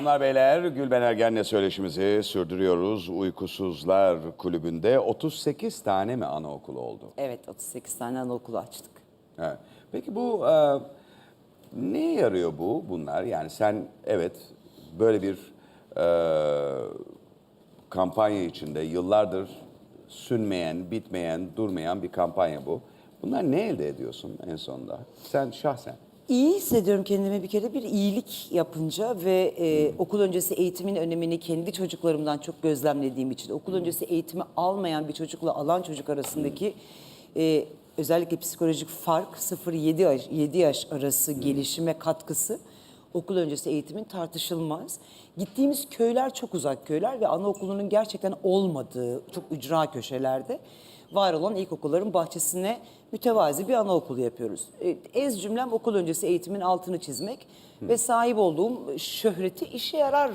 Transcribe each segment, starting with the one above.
Hanımlar beyler Gülben Ergen'le söyleşimizi sürdürüyoruz. Uykusuzlar Kulübü'nde 38 tane mi anaokulu oldu? Evet 38 tane anaokulu açtık. Evet. Peki bu e, neye yarıyor bu bunlar? Yani sen evet böyle bir e, kampanya içinde yıllardır sünmeyen, bitmeyen, durmayan bir kampanya bu. Bunlar ne elde ediyorsun en sonunda? Sen şahsen. İyi hissediyorum kendimi bir kere. Bir iyilik yapınca ve e, okul öncesi eğitimin önemini kendi çocuklarımdan çok gözlemlediğim için okul öncesi eğitimi almayan bir çocukla alan çocuk arasındaki e, özellikle psikolojik fark 0-7 yaş, 7 yaş arası gelişime katkısı okul öncesi eğitimin tartışılmaz. Gittiğimiz köyler çok uzak köyler ve anaokulunun gerçekten olmadığı çok ücra köşelerde var olan ilkokulların bahçesine mütevazi bir anaokulu yapıyoruz. E, Ez cümlem okul öncesi eğitimin altını çizmek ve sahip olduğum şöhreti işe yarar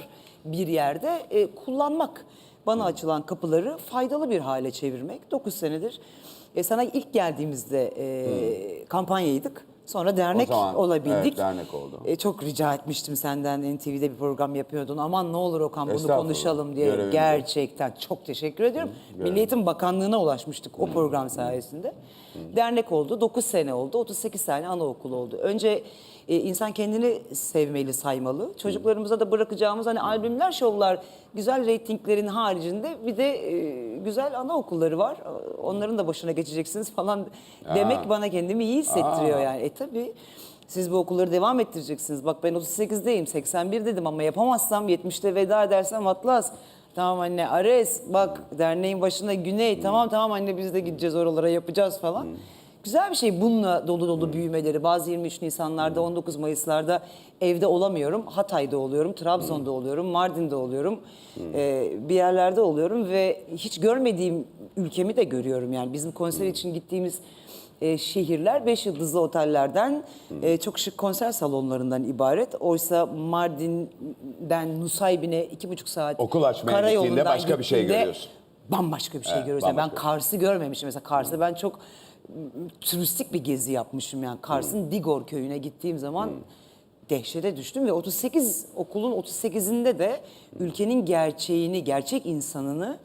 bir yerde e, kullanmak. Bana açılan kapıları faydalı bir hale çevirmek. 9 senedir e, sana ilk geldiğimizde e, kampanyaydık. Sonra dernek O zaman, olabildik. evet, dernek oldu. E, çok rica etmiştim senden NTV'de bir program yapıyordun. Aman ne olur Okan bunu Estağfurullah. konuşalım diye. Görevimiz. Gerçekten çok teşekkür ediyorum. Milli Eğitim Bakanlığı'na ulaşmıştık o program sayesinde. Dernek oldu. 9 sene oldu. 38 tane anaokulu oldu. Önce e, insan kendini sevmeli, saymalı. Çocuklarımıza da bırakacağımız hani albümler, şovlar, güzel reytinglerin haricinde bir de e, güzel anaokulları var. Onların da başına geçeceksiniz falan demek bana kendimi iyi hissettiriyor yani. E tabii. Siz bu okulları devam ettireceksiniz. Bak ben 38'deyim, 81 dedim ama yapamazsam 70'te veda edersem Atlas. Tamam anne Ares bak derneğin başında Güney tamam tamam anne biz de gideceğiz oralara yapacağız falan. Güzel bir şey bununla dolu dolu büyümeleri. Bazı 23 Nisanlarda 19 Mayıs'larda evde olamıyorum. Hatay'da oluyorum, Trabzon'da oluyorum, Mardin'de oluyorum. Ee, bir yerlerde oluyorum ve hiç görmediğim ülkemi de görüyorum. Yani bizim konser için gittiğimiz e, şehirler beş yıldızlı otellerden e, çok şık konser salonlarından ibaret. Oysa Mardin'den Nusaybin'e iki buçuk saat Okul açmaya karayolundan gittiğinde başka bir şey gittiğinde görüyorsun. Bambaşka bir şey Evet, görüyorsun. Yani Ben. Kars'ı görmemişim. Mesela Kars'ta ben çok turistik bir gezi yapmışım. Yani Kars'ın Digor köyüne gittiğim zaman dehşete düştüm ve 38 okulun 38'inde de ülkenin gerçeğini, gerçek insanını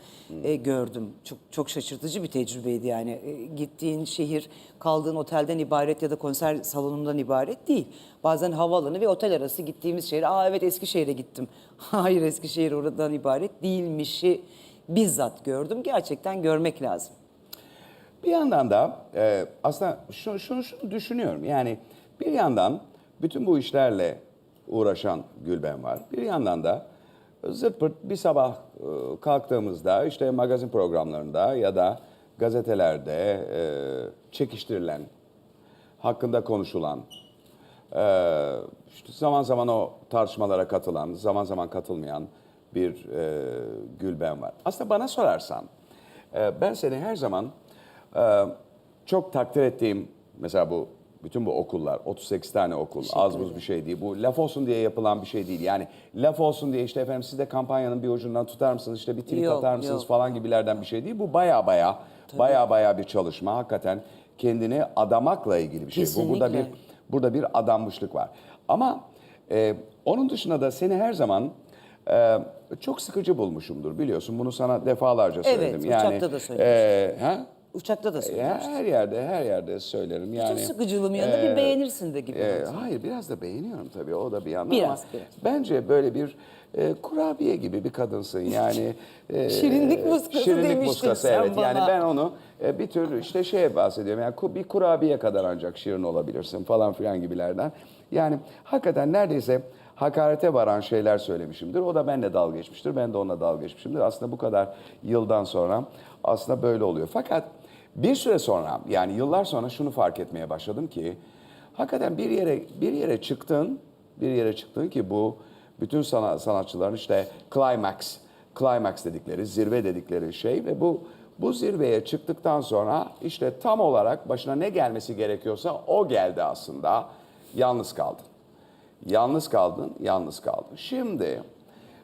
e, gördüm. Çok çok şaşırtıcı bir tecrübeydi yani. E, gittiğin şehir kaldığın otelden ibaret ya da konser salonundan ibaret değil. Bazen havaalanı ve otel arası gittiğimiz şehir. Aa evet Eskişehir'e gittim. Hayır Eskişehir oradan ibaret değilmişi bizzat gördüm. Gerçekten görmek lazım. Bir yandan da e, aslında şunu, şunu, şunu düşünüyorum. Yani bir yandan bütün bu işlerle uğraşan Gülben var. Bir yandan da zırt bir sabah e, kalktığımızda işte magazin programlarında ya da gazetelerde e, çekiştirilen, hakkında konuşulan, e, işte zaman zaman o tartışmalara katılan, zaman zaman katılmayan bir e, Gülben var. Aslında bana sorarsan, e, ben seni her zaman e, çok takdir ettiğim, mesela bu bütün bu okullar, 38 tane okul, az buz bir şey değil. Bu laf olsun diye yapılan bir şey değil. Yani laf olsun diye işte efendim siz de kampanyanın bir ucundan tutar mısınız, işte bir tweet Yok, atar mısınız yok. falan gibilerden bir şey değil. Bu baya baya, baya baya bir çalışma. Hakikaten kendini adamakla ilgili bir şey. Bu burada bir Kesinlikle. burada bir adanmışlık var. Ama e, onun dışında da seni her zaman e, çok sıkıcı bulmuşumdur biliyorsun. Bunu sana defalarca Evet, söyledim. uçakta da söylemiştin. e, ha? Uçakta da Ya söylemiştim. her yerde, her yerde söylerim. Yani, Bütün sıkıcılığın yanında bir beğenirsin de gibi. e, hayır, biraz da beğeniyorum tabii. O da bir yandan Biraz, ama biraz. bence böyle bir e, kurabiye gibi bir kadınsın. Yani e, Şirinlik muskası şirinlik demiştin muskası, sen evet. Yani bana. ben onu e, bir tür işte şeye bahsediyorum. Yani bir kurabiye kadar ancak şirin olabilirsin falan filan gibilerden. Yani hakikaten neredeyse hakarete varan şeyler söylemişimdir. O da benimle dalga geçmiştir. Ben de onunla dalga geçmişimdir. Aslında bu kadar yıldan sonra aslında böyle oluyor. Fakat bir süre sonra yani yıllar sonra şunu fark etmeye başladım ki hakikaten bir yere bir yere çıktın, bir yere çıktın ki bu bütün sana, sanatçıların işte climax, climax dedikleri, zirve dedikleri şey ve bu bu zirveye çıktıktan sonra işte tam olarak başına ne gelmesi gerekiyorsa o geldi aslında. Yalnız kaldın. Yalnız kaldın, yalnız kaldın. Şimdi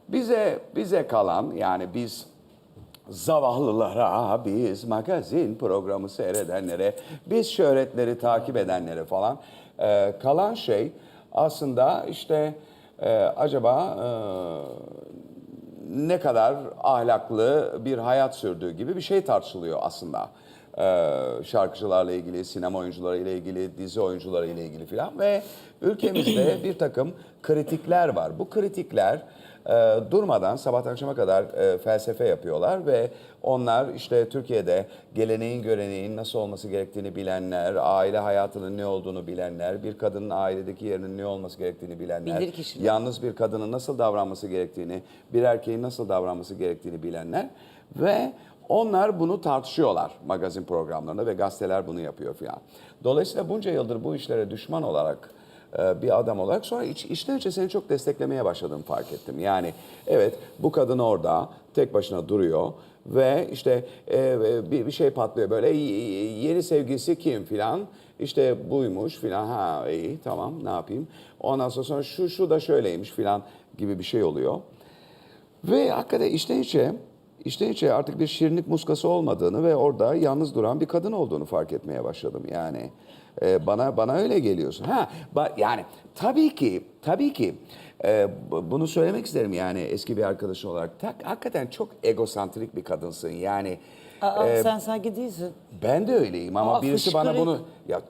bize bize kalan yani biz zavallılara, biz magazin programı seyredenlere, biz şöhretleri takip edenlere falan e, kalan şey aslında işte e, acaba e, ne kadar ahlaklı bir hayat sürdüğü gibi bir şey tartışılıyor aslında. Ee, şarkıcılarla ilgili, sinema oyuncularıyla ilgili, dizi oyuncularıyla ilgili filan ve ülkemizde bir takım kritikler var. Bu kritikler e, durmadan sabah akşama kadar e, felsefe yapıyorlar ve onlar işte Türkiye'de geleneğin göreneğin nasıl olması gerektiğini bilenler, aile hayatının ne olduğunu bilenler, bir kadının ailedeki yerinin ne olması gerektiğini bilenler, Bilir kişiler. yalnız bir kadının nasıl davranması gerektiğini, bir erkeğin nasıl davranması gerektiğini bilenler ve onlar bunu tartışıyorlar magazin programlarında ve gazeteler bunu yapıyor filan. Dolayısıyla bunca yıldır bu işlere düşman olarak bir adam olarak. Sonra iç, içten içe seni çok desteklemeye başladığımı fark ettim. Yani evet bu kadın orada tek başına duruyor ve işte e, bir, bir şey patlıyor böyle "Y- yeni sevgilisi kim? filan. İşte buymuş filan. Ha iyi tamam ne yapayım? Ondan sonra, sonra şu şu da şöyleymiş filan gibi bir şey oluyor. Ve hakikaten içten içe, içten içe artık bir şirinlik muskası olmadığını ve orada yalnız duran bir kadın olduğunu fark etmeye başladım. Yani e, bana bana öyle geliyorsun. Ha, ba- yani tabii ki, tabii ki e, bu- bunu söylemek isterim yani eski bir arkadaşın olarak. Tak, hakikaten çok egosantrik bir kadınsın. Yani Aa, e, sen sanki değilsin. ben de öyleyim ama Aa, birisi bana bunu ya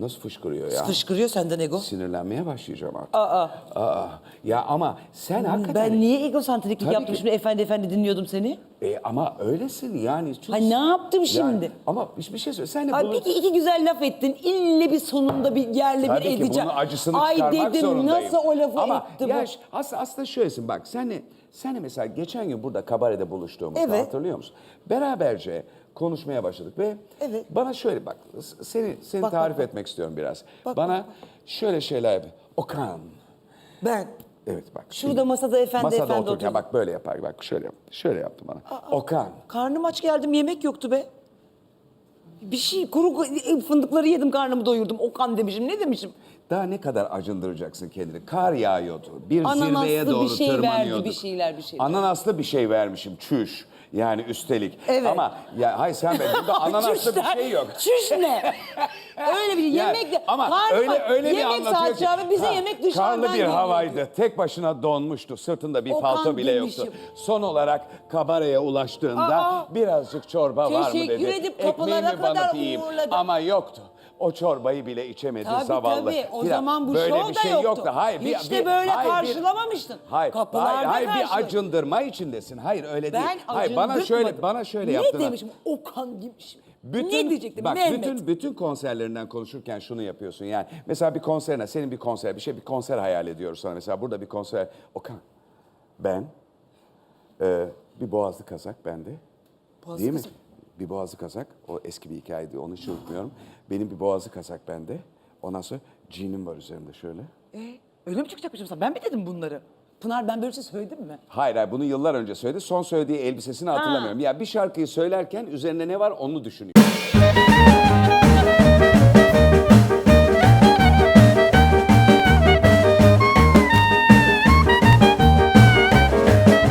nasıl fışkırıyor ya? Fışkırıyor senden ego. Sinirlenmeye başlayacağım artık. Aa. Aa, ya ama sen hakikaten Ben niye egosantriklik Tabii yapmışım? ki. Efendi efendi dinliyordum seni. E, ama öylesin yani. Çok... Ay ne yaptım şimdi? Ama bir şey söyle. Sen de Ay bunu... bir iki güzel laf ettin. İlle bir sonunda bir yerle Tabii bir ki edeceğim. bunun acısını Ay çıkarmak dedim zorundayım. nasıl o lafı Ama etti bu? ş- aslında, aslında şöylesin bak senle, senle mesela geçen gün burada kabarede buluştuğumuzda Evet. hatırlıyor musun? Beraberce konuşmaya başladık ve Evet. bana şöyle bak seni seni Bak, tarif bak, etmek istiyorum biraz. Bak, bana bak, şöyle şeyler yap. Okan. Ben. Evet bak. Şurada masada efendi masada efendi otururken oturuyor. bak böyle yapar. Bak şöyle yap. Şöyle yaptı bana. Okan. Karnım aç geldim yemek yoktu be. Bir şey kuru fındıkları yedim karnımı doyurdum. Okan demişim ne demişim? Daha ne kadar acındıracaksın kendini? Kar yağıyordu. Bir Ananaslı zirveye bir doğru şey verdi, tırmanıyorduk. bir şeyler, bir şeyler. Ananaslı bir şey vermişim. Çüş. Yani üstelik. Evet. Ama ya hayır sen be burada ananaslı bir Çüş şey yok. Çüş ne? öyle bir Yani yemek ama Karnım öyle öyle bir yemek anlatıyor ki. saati abi bize Ha, yemek dışarıdan Karlı bir geliyor. havaydı. Tek başına donmuştu. Sırtında bir Okan palto bile yoktu. Son olarak kabareye ulaştığında Aa. birazcık çorba var mı dedi. Teşekkür edip kapılara Ekmeğimi banıp kadar yiyeyim. uğurladı. Ama yoktu. O çorbayı bile içemedi Tabii, zavallı. tabii. O Filan. zaman bu Böyle şov bir da şey yoktu. Hayır, Hiç de böyle karşılamamıştın. Hayır, Kapılarda hayır, hayır bir karşıladın. acındırma içindesin. Hayır öyle değil. Ben Hayır bana acındırmadım. şöyle bana şöyle ne yaptın. demişim? Okan demişim. Bütün, ne diyecektim? Bak Mehmet. bütün bütün konserlerinden konuşurken şunu yapıyorsun yani. Mesela bir konserine, senin bir konser, bir şey bir konser hayal ediyoruz sana. Mesela burada bir konser. Okan, ben, e, bir boğazlı kazak bende. Boğazlı Değil kazak. Bir boğazlı kazak. O eski bir hikayeydi. Onu hiç unutmuyorum. Benim bir boğazlı kazak bende. Ondan sonra jeanim var üzerimde şöyle. E, öyle mi çıkacakmışım sen? Ben mi dedim bunları? Pınar ben böyle bir şey söyledim mi? Hayır hayır bunu yıllar önce söyledi. Son söylediği elbisesini hatırlamıyorum. Ya bir şarkıyı söylerken üzerinde ne var onu düşünüyor.